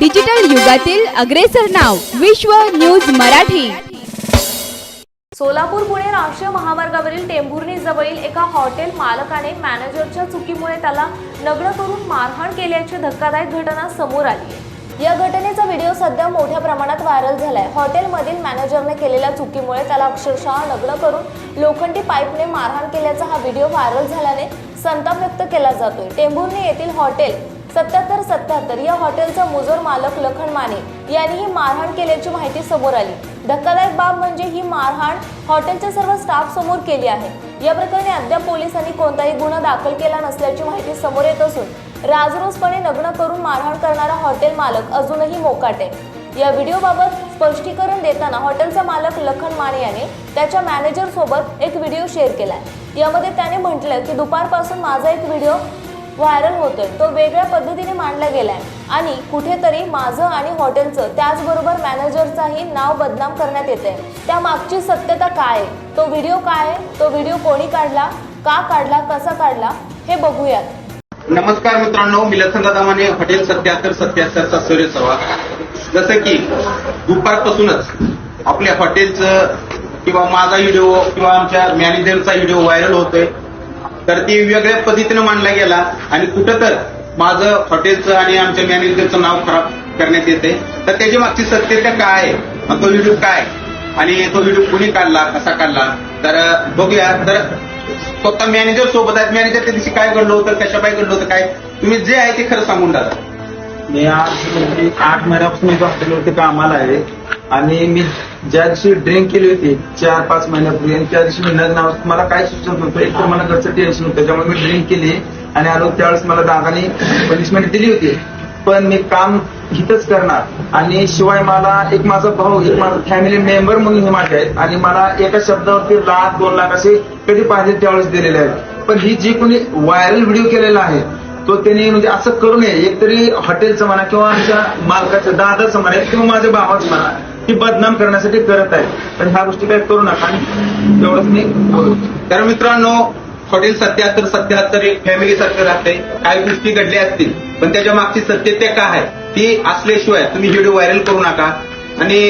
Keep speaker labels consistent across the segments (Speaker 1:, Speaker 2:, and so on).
Speaker 1: Digital युगातील अग्रेसर नाव विश्व न्यूज मराठी.
Speaker 2: सोलापूर पुणे राष्ट्रीय महामार्गावरील टेंभुर्णी जवळील एका हॉटेल मालकाने मॅनेजरच्या चुकीमुळे त्याला नग्न करून मारहाण केल्याची धक्कादायक घटना समोर आली आहे. या घटनेचा व्हिडिओ सध्या मोठ्या प्रमाणात व्हायरल झालाय. हॉटेलमधील मॅनेजरने केलेल्या चुकीमुळे त्याला अक्षरशः नग्न करून लोखंडी पाईपने मारहाण केल्याचा हा व्हिडिओ व्हायरल झाल्याने संताप व्यक्त केला जातोय. टेंभुर्णी येथील हॉटेल सत्याहत्तर सत्याहत्तर या हॉटेलचा मुजोर मालक लखन माने यांनी ही मारहाण केल्याची माहिती समोर आली. धक्कादायक बाब म्हणजे ही मारहाण हॉटेलच्या सर्व स्टाफ समोर केली आहे. या प्रकरणी अद्याप पोलिसांनी कोणताही गुन्हा दाखल केला नसल्याची माहिती समोर येत असून राजरोसपणे नग्न करून मारहाण करणारा हॉटेल मालक अजूनही मोकाट आहे. या व्हिडिओबाबत स्पष्टीकरण देताना हॉटेलचा मालक लखन माने याने त्याच्या मॅनेजर सोबत एक व्हिडिओ शेअर केलाय. यामध्ये त्याने म्हटलं की दुपारपासून माझा एक व्हिडिओ व्हायरल होतोय. तो वेगळ्या पद्धतीने मांडला गेलाय. आणि कुठेतरी माझं आणि हॉटेलचं त्याचबरोबर मॅनेजरचाही नाव बदनाम करण्यात येते त्या मागची सत्यता काय आहे? तो व्हिडिओ काय आहे? तो व्हिडिओ कोणी काढला? का काढला? कसा काढला? हे बघूयात.
Speaker 3: नमस्कार मित्रांनो मी दादा दामाने हॉटेल सत्याहत्तर सत्याहत्तरचा सूर्य सवा जसं की दुपारपासूनच आपल्या हॉटेलचं किंवा माझा व्हिडिओ किंवा आमच्या मॅनेजरचा व्हिडिओ व्हायरल होतोय. तर ती वेगळ्या पद्धतीने मांडला गेला आणि कुठं तर माझं हॉटेलचं आणि आमच्या मॅनेजरचं नाव खराब करण्यात येते तर त्याची मागची सत्यता काय? आहे तो व्हिडिओ काय? आणि तो व्हिडिओ कुणी काढला? कसा काढला? तर बघूया. तर स्वतः मॅनेजर सोबत आहेत. मॅनेजर त्या दिवशी काय घडलं होतं? कशा पाय घडलं होतं? काय? तुम्ही जे आहे ते खरं सांगून टाका
Speaker 4: मी आज आठ महिन्यापासून इथं कामाला आहे. आणि मी ज्या दिवशी ड्रिंक केली होती चार पाच महिन्यापूर्वी आणि त्या दिवशी मी नग्न मला काय सुचत नव्हतं एक तर मला घरचं टेन्शन होतं. त्यामुळे मी ड्रिंक केली आणि आलो त्यावेळेस मला दादाने पनिशमेंट दिली होती. पण मी काम हितच करणार. आणि शिवाय मला एक माझा भाऊ एक माझा फॅमिली मेंबर म्हणून हे माझे आहेत. आणि मला एका शब्दावरती लाख दोन लाख असे कधी पाहिजे त्यावेळेस दिलेले आहेत. पण ही जी कोणी व्हायरल व्हिडिओ केलेला आहे तो त्यांनी म्हणजे असं करू नये. एकतरी हॉटेलचं म्हणा किंवा आमच्या मालकाचं दादाचं म्हणा किंवा माझ्या भावाचं म्हणा ती बदनाम करण्यासाठी करत आहे तर ह्या गोष्टी काय करू नका. आणि एवढंच मी
Speaker 3: तर मित्रांनो हॉटेल सत्याहत्तर सत्याहत्तर एक फॅमिली सारखं राहते काही गोष्टी घडल्या असतील पण त्याच्या मागची सत्यता काय आहे ती असल्याशिवाय तुम्ही व्हिडिओ व्हायरल करू नका. आणि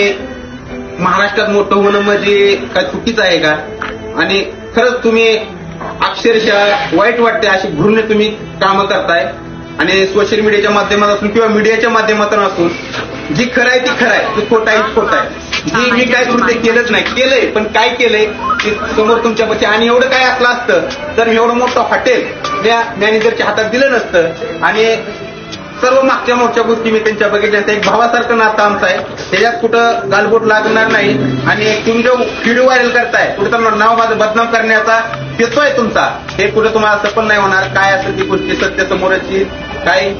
Speaker 3: महाराष्ट्रात मोठं होणं म्हणजे काय चुकीचं आहे का? आणि खरंच तुम्ही अक्षरशः वाईट वाटते अशी घृण्य तुम्ही कामं करताय. आणि सोशल मीडियाच्या माध्यमातून किंवा मीडियाच्या माध्यमातून असून जी खरं आहे ती खरं आहे ती खोटं आहे ती खोटं आहे. जी मी काय कृत्य केलंच नाही केलंय पण काय केलंय ते समोर तुमच्यापाशी आणि एवढं काय असलं असतं तर एवढं मोठं हॉटेल त्या मॅनेजरच्या हातात दिलं नसतं आणि सर्व मागच्या मोठ्या गोष्टी मी त्यांच्या बघितल्या एक भावासारखं नातं आमचं आहे. त्याच्यात कुठं गालबोट लागणार नाही. आणि तुम्ही जो व्हिडिओ व्हायरल करताय कुठं तर नाव माझं बदनाम करण्याचा आहे तुमचा. हे कुठं तुम्हाला सफल नाही होणार काय असेल ती गोष्टी सत्य समोरची काय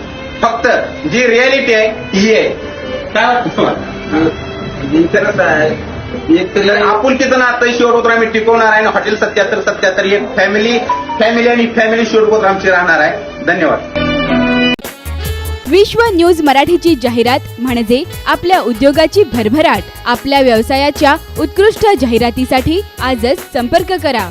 Speaker 3: फक्त जी रियालिटी आहे ही आहे. काय तुम्हाला
Speaker 4: आहे. एक
Speaker 3: आपुलकीचं नातं शेवटोत्र आम्ही टिकवणार आहे आणि हॉटेल सत्याहत्तर सत्याहत्तर एक फॅमिली फॅमिली आणि फॅमिली शेवटोत्र आमची राहणार आहे. धन्यवाद.
Speaker 1: विश्व न्यूज मराठीची जाहिरात म्हणजे आपल्या उद्योगाची भरभराट. आपल्या व्यवसायाच्या उत्कृष्ट जाहिरातीसाठी आजच संपर्क करा.